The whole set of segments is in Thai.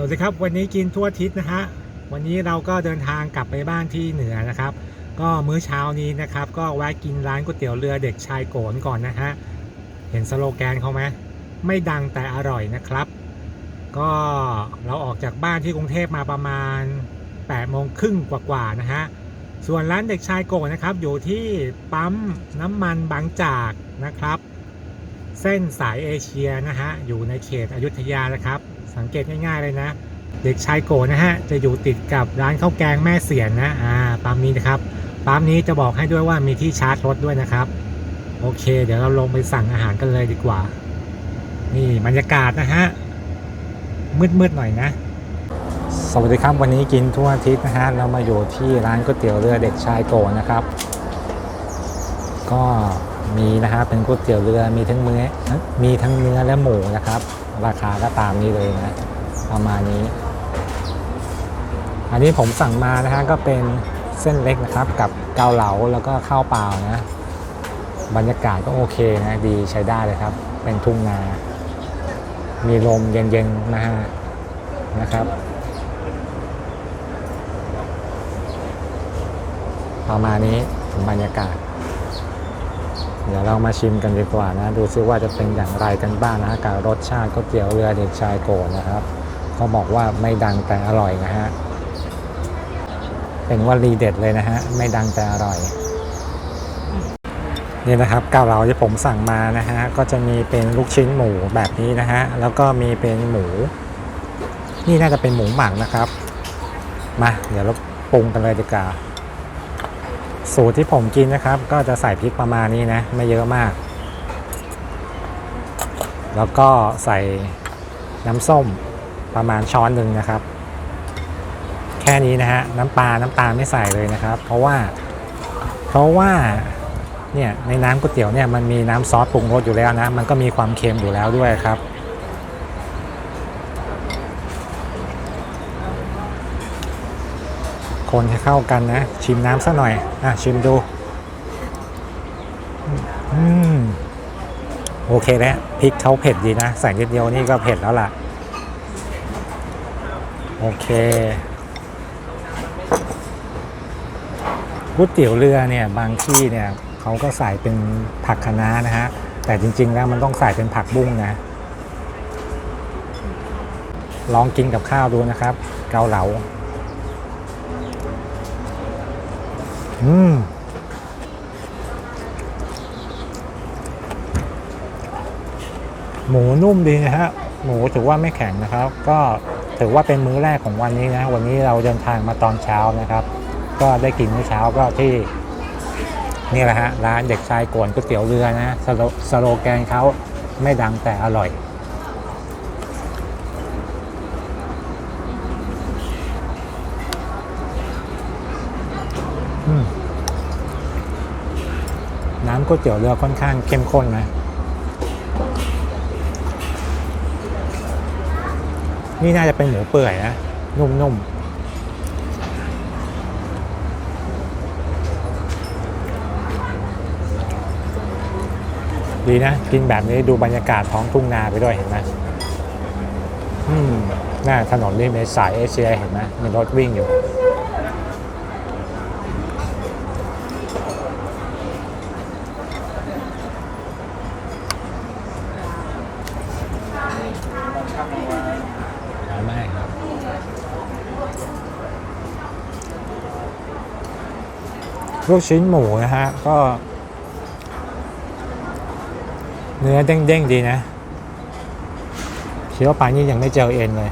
สวัสดีครับ วันนี้กินทั่วทิศนะฮะวันนี้เราก็เดินทางกลับไปบ้านที่เหนือนะครับ ก็มื้อเช้านี้นะครับ ก็แวะกินร้านก๋วยเตี๋ยวเรือเด็กชายโกนก่อนนะฮะเห็นสโลแกนเขาไหมไม่ดังแต่อร่อยนะครับ ก็เราออกจากบ้านที่กรุงเทพมาประมาณ8โมงครึ่งกว่าๆนะฮะส่วนร้านเด็กชายโกนนะครับ อยู่ที่ปั๊มน้ำมันบางจากนะครับ เส้นสายเอเชียนะฮะอยู่ในเขตอยุธยานะครับ สังเกตง่ายๆเลยนะ เด็กชายโกนะฮะ จะอยู่ติดกับร้านข้าวแกงแม่เสียนนะอ่าปั๊มนี้นะครับปั๊มนี้จะบอกให้ด้วยว่ามีที่ชาร์จรถด้วยนะครับ โอเค เดี๋ยวเราลงไปสั่งอาหารกันเลยดีกว่า นี่บรรยากาศนะฮะมืดๆหน่อยนะสวัสดีครับวันนี้กินทั่วอาทิตย์นะฮะเรามาอยู่ที่ร้านก๋วยเตี๋ยวเรือเด็กชายโกนะครับ ก็ มีนะครับเป็นก๋วยเตี๋ยวเรือมีทั้งเนื้อมีทั้งเนื้อและหมูนะครับ ราคาก็ตามนี้เลยนะประมาณนี้ อันนี้ผมสั่งมานะฮะก็เป็นเส้นเล็กนะครับกับเกาเหลาแล้วก็ข้าวเปล่านะบรรยากาศก็โอเคนะดีใช้ได้เลยครับ เป็นทุ่งนา มีลมเย็นๆนะฮะนะครับประมาณนี้บรรยากาศ เดี๋ยวเรามาชิมกันดีกว่านะ ดูซิว่าจะเป็นอย่างไรกันบ้างนะฮะกับรสชาติก๋วยเตี๋ยวเรือเด็กชายโกนนะครับเขาบอกว่าไม่ดังแต่อร่อยนะฮะเป็นวลีเด็ดเลยนะฮะไม่ดังแต่อร่อยนี่นะครับเกาเหลาที่ผมสั่งมานะฮะก็จะมีเป็นลูกชิ้นหมูแบบนี้นะฮะแล้วก็มีเป็นหมู นี่น่าจะเป็นหมูหมักนะครับ มาเดี๋ยวเราปรุงกันเลยดีกว่า สูตรที่ผมกินนะครับ ก็จะใส่พริกประมาณนี้นะ ไม่เยอะมาก แล้วก็ใส่น้ำส้มประมาณช้อนหนึ่งนะครับ แค่นี้นะฮะน้ำปลาน้ำตาลไม่ใส่เลยนะครับ เพราะว่า เพราะว่าเนี่ยในน้ำก๋วยเตี๋ยวเนี่ยมันมีน้ำซอสปรุงรสอยู่แล้วนะ มันก็มีความเค็มอยู่แล้วด้วยครับ คนให้เข้ากันนะ ชิมน้ำซะหน่อย อะ ชิมดู อืม โอเคแล้วพริกเขาเผ็ดดีนะ ใส่นิดเดียวนี่ก็เผ็ดแล้วล่ะ โอเคก๋วยเตี๋ยวเรือเนี่ยบางที่เนี่ยเขาก็ใส่เป็นผักคะน้านะฮะ แต่จริง ๆ แล้วมันต้องใส่เป็นผักบุ้งนะ ลองกินกับข้าวดูนะครับ เกาเหลา อืมหมูนุ่มดีนะฮะ หมูถือว่าไม่แข็งนะครับ ก็ถือว่าเป็นมื้อแรกของวันนี้นะ วันนี้เราเดินทางมาตอนเช้านะครับ ก็ได้กินมื้อเช้าก็ที่ นี่แหละฮะร้านเด็กชายกวนก๋วยเตี๋ยวเรือนะสโลสโลแกนเขาไม่ดังแต่อร่อย อืม น้ำ ก๋วยเตี๋ยวเรือค่อนข้างเข้มข้นนะนี่น่าจะเป็นหมูเปื่อยนะ นุ่มๆดีนะ กินแบบนี้ดูบรรยากาศท้องทุ่งนาไปด้วยเห็นไหมอืมหน้าถนนนี่เป็นสายเอเชียเห็นไหมมีรถวิ่งอยู่ อ๋อไม่ครับ ลูกชิ้นหมูนะฮะ ก็ เนื้อเด้งๆดีนะเคี้ยวไปนี่ยังไม่เจอเอ็นเลย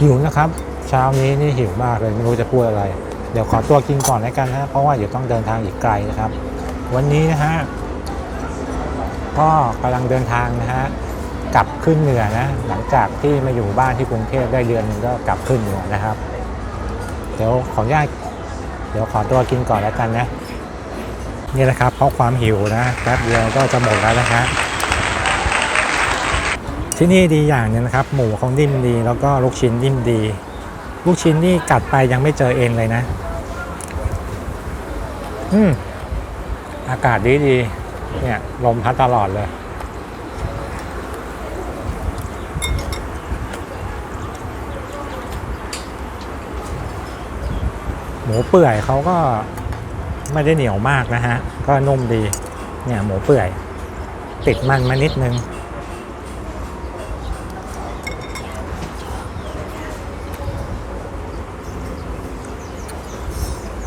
หิวนะครับ เช้านี้นี่หิวมากเลย ไม่รู้จะพูดอะไร เดี๋ยวขอตัวกินก่อนแล้วกันนะเพราะว่าเดี๋ยวต้องเดินทางอีกไกลนะครับ วันนี้นะฮะก็กำลังเดินทางนะฮะกลับขึ้นเหนือนะหลังจากที่มาอยู่บ้านที่กรุงเทพได้เดือนหนึงก็กลับขึ้นเหนือนะครับ เดี๋ยวขออนุญาตเดี๋ยวขอตัวกินก่อนแล้วกันนะนี่แหละครับเพราะความหิวนะแป๊บเดียวก็จะหมดแล้วนะฮะที่นี่ดีอย่างนึงนะครับ หมูเขานิ่มดี แล้วก็ลูกชิ้นนิ่มดี ลูกชิ้นนี่กัดไปยังไม่เจอเอ็นเลยนะ อืม อากาศดีดี เนี่ย ลมพัดตลอดเลย หมูเปื่อยเขาก็ไม่ได้เหนียวมากนะฮะ ก็นุ่มดี เนี่ย หมูเปื่อย ติดมันมานิดนึง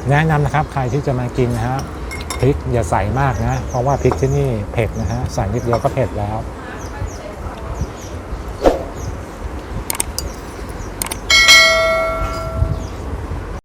แนะนำนะครับใครที่จะมากินนะฮะพริกอย่าใส่มากนะ เพราะว่าพริกที่นี่เผ็ดนะฮะใส่นิดเดียวก็เผ็ดแล้ว